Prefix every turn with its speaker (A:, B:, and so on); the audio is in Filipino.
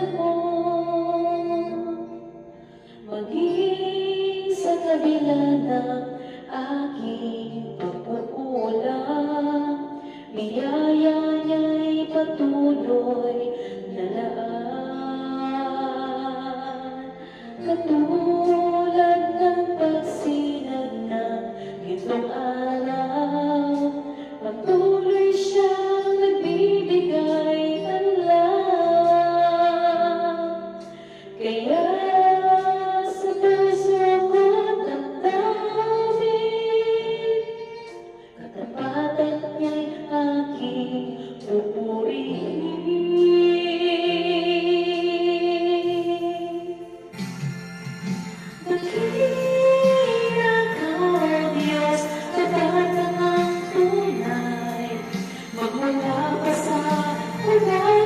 A: panahon Maging sa kabila ng aking pagpapulang Biyaya niya'y patuloy na laan Katulad ng pagsinag ng gintong Wala ka sa panay